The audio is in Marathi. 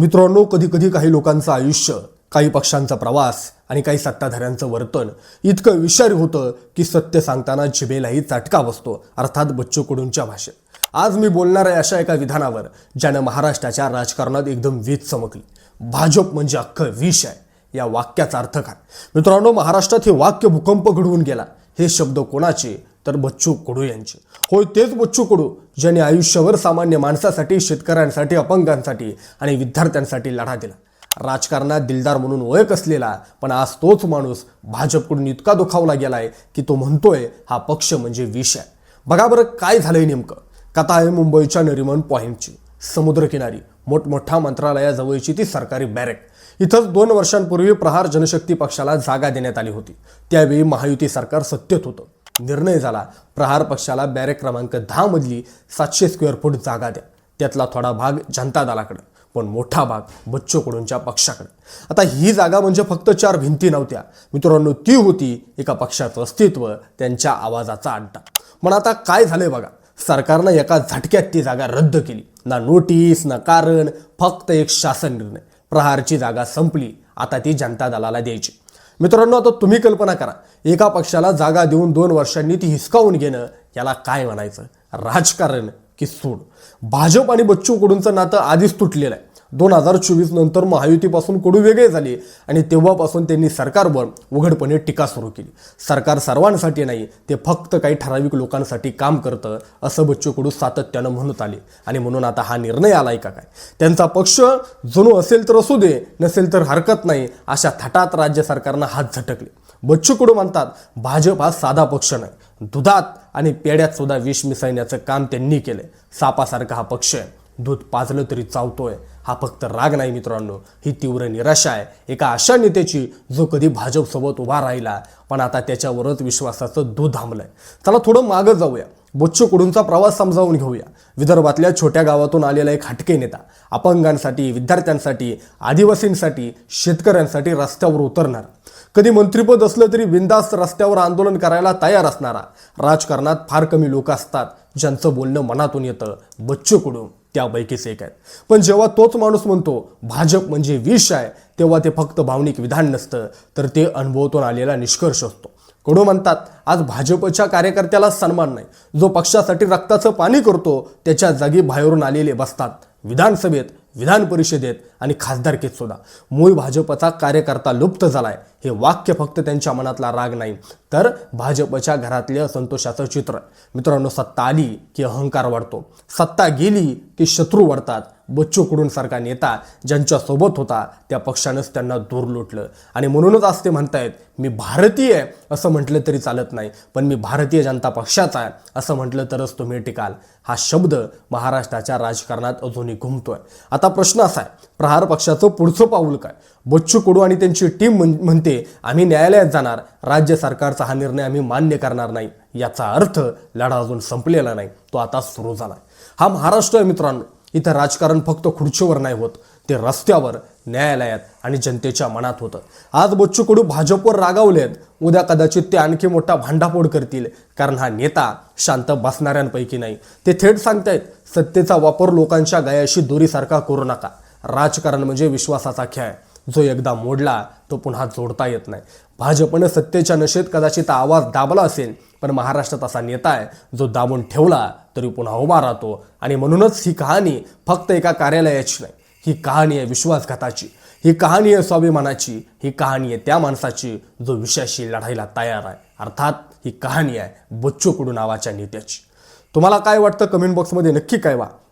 मित्रांनो कधी कधी काही लोकांचं आयुष्य काही पक्षांचा प्रवास आणि काही सत्ताधाऱ्यांचं वर्तन इतकं विषारी होतं की सत्य सांगताना जिभेलाही चटका बसतो अर्थात बच्चू कडूंच्या भाषेत. आज मी बोलणार आहे अशा एका विधानावर ज्यानं महाराष्ट्राच्या राजकारणात एकदम वीज चमकली. भाजप म्हणजे अख्खं विष आहे या वाक्याचा अर्थ काय? मित्रांनो महाराष्ट्रात हे वाक्य भूकंप घडवून गेला. हे शब्द कोणाचे? तर बच्चू कडू यांचे. होय तेच बच्चू कडू ज्यांनी आयुष्यभर सामान्य माणसासाठी शेतकऱ्यांसाठी अपंगांसाठी आणि विद्यार्थ्यांसाठी लढा दिला. राजकारणात दिलदार म्हणून ओळख असलेला पण आज तोच माणूस भाजपकडून इतका दुखावला गेलाय की तो म्हणतोय हा पक्ष म्हणजे विष आहे. बघा बरं काय झालंय नेमकं. कथा आहे मुंबईच्या नरिमन पॉईंटची समुद्रकिनारी मोठमोठ्या मंत्रालयाजवळची ती सरकारी बॅरेक. इथंच दोन वर्षांपूर्वी प्रहार जनशक्ती पक्षाला जागा देण्यात आली होती. त्यावेळी महायुती सरकार सत्तेत होतं. निर्णय झाला. प्रहार पक्षाला बॅरेक क्रमांक दहा मधली सातशे स्क्वेअर फूट जागा द्या. त्यातला थोडा भाग जनता दलाकडं पण मोठा भाग बच्चू कडूंच्या पक्षाकडे. आता ही जागा म्हणजे फक्त चार भिंती नव्हत्या. मित्रांनो ती होती एका पक्षाचं अस्तित्व त्यांच्या आवाजाचा अड्डा पण आता काय झालंय बघा? सरकारनं एका झटक्यात ती जागा रद्द केली. ना नोटीस ना कारण फक्त एक शासन निर्णय. प्रहारची जागा संपली. आता ती जनता दलाला द्यायची. मित्रांनो आता तुम्ही कल्पना करा एका पक्षाला जागा देऊन दोन वर्षांनी ती हिसकावून घेणं याला काय म्हणायचं? राजकारण की सूड. भाजप आणि बच्चू कडूंचं नातं आधीच तुटलेलं आहे. दोन हजार चोवीस नंतर महायुतीपासून कडू वेगळे झाले आणि तेव्हापासून त्यांनी सरकारवर उघडपणे टीका सुरू केली. सरकार सर्वांसाठी नाही ते फक्त काही ठराविक लोकांसाठी काम करतं असं बच्चू कडू सातत्यानं म्हणत आले. आणि म्हणून आता हा निर्णय आलाय का काय? त्यांचा पक्ष जणू असेल तर असू दे नसेल तर हरकत नाही अशा थटात राज्य सरकारनं हात झटकले. बच्चू कडू म्हणतात भाजप हा साधा पक्ष नाही. दुधात आणि पेड्यात सुद्धा विष मिसळण्याचं काम त्यांनी केलंय. सापासारखा हा पक्ष आहे. दूध पाजलं तरी चावतोय. हा फक्त राग नाही मित्रांनो. ही तीव्र निराशा आहे. एका अशा नेत्याची जो कधी भाजपसोबत उभा राहिला पण आता त्याच्यावरच विश्वासाचं दूध थांबलंय. चला थोडं मागं जाऊया. बच्चू कुडूंचा प्रवास समजावून घेऊया. विदर्भातल्या छोट्या गावातून आलेला एक हटके नेता अपंगांसाठी विद्यार्थ्यांसाठी आदिवासींसाठी शेतकऱ्यांसाठी रस्त्यावर उतरणार. कधी मंत्रीपद असलं तरी बिंदास्त रस्त्यावर आंदोलन करायला तयार असणारा. राजकारणात फार कमी लोक असतात ज्यांचं बोलणं मनातून येतं. बच्चू कुडूम त्यापैकीच एक आहेत पण जेव्हा तोच माणूस म्हणतो भाजप म्हणजे विष आहे तेव्हा ते फक्त भावनिक विधान नसतं तर ते अनुभवतून आलेला निष्कर्ष असतो. कडू म्हणतात आज भाजपच्या कार्यकर्त्याला सन्मान नाही. जो पक्षासाठी रक्ताचं पाणी करतो त्याच्या जागी बाहेरून आलेले बसतात. विधानसभेत विधान परिषदेत आणि खासदारकीत सुद्धा. मूळ भाजपचा कार्यकर्ता लुप्त झालाय. हे वाक्य फक्त त्यांच्या मनातला राग नाही. तर भाजपच्या घरातले असंतोषाचं चित्र. मित्रांनो सत्ता आली की अहंकार वाढतो. सत्ता गेली की शत्रू वाढतात बच्चू कडून सारखा नेता ज्यांच्यासोबत होता त्या पक्षानंच त्यांना दूर लुटलं. आणि म्हणूनच आज ते म्हणतायत मी भारतीय आहे असं म्हटलं तरी चालत नाही. पण मी भारतीय जनता पक्षाचा आहे असं म्हटलं तरच तुम्ही टिकाल हा शब्द महाराष्ट्राच्या राजकारणात अजूनही घुमतोय. आता प्रश्न असा आहे प्रहार पक्षाचं पुढचं पाऊल काय? बच्चू कडू आणि त्यांची टीम म्हण- म्हणते आम्ही न्यायालयात जाणार राज्य सरकारचा हा निर्णय आम्ही मान्य करणार नाही. याचा अर्थ लढा अजून संपलेला नाही तो आता सुरू झाला हा महाराष्ट्र मित्रांनो. इथं राजकारण फक्त खुर्चीवर नाही होत ते रस्त्यावर न्यायालयात आणि जनतेच्या मनात होतं. आज बच्चू कडू भाजपवर रागावलेत उद्या कदाचित ते आणखी मोठा भांडाफोड करतील कारण हा नेता शांत बसणाऱ्यांपैकी नाही. ते थेट सांगतायत सत्तेचा वापर लोकांच्या गायाशी दोरीसारखा करू नका. राजकारण म्हणजे विश्वासाचा खेळ. आहे. जो एकदा मोडला तो पुन्हा जोडता येत नाही. भाजपनं सत्तेच्या नशेत कदाचित आवाज दाबला असेल पण महाराष्ट्रात असा नेता आहे जो दाबून ठेवला तरी पुन्हा उभा राहतो. आणि म्हणूनच ही कहाणी फक्त एका कार्यालयाची नाही ही कहाणी आहे विश्वासघाताची. ही कहाणी आहे स्वाभिमानाची ही कहाणी आहे त्या माणसाची जो विषयाशी लढायला तयार आहे. अर्थात ही कहाणी आहे बच्चू कुडू नावाच्या नेत्याची. तुम्हाला काय वाटतं कमेंट बॉक्समध्ये नक्की काय वा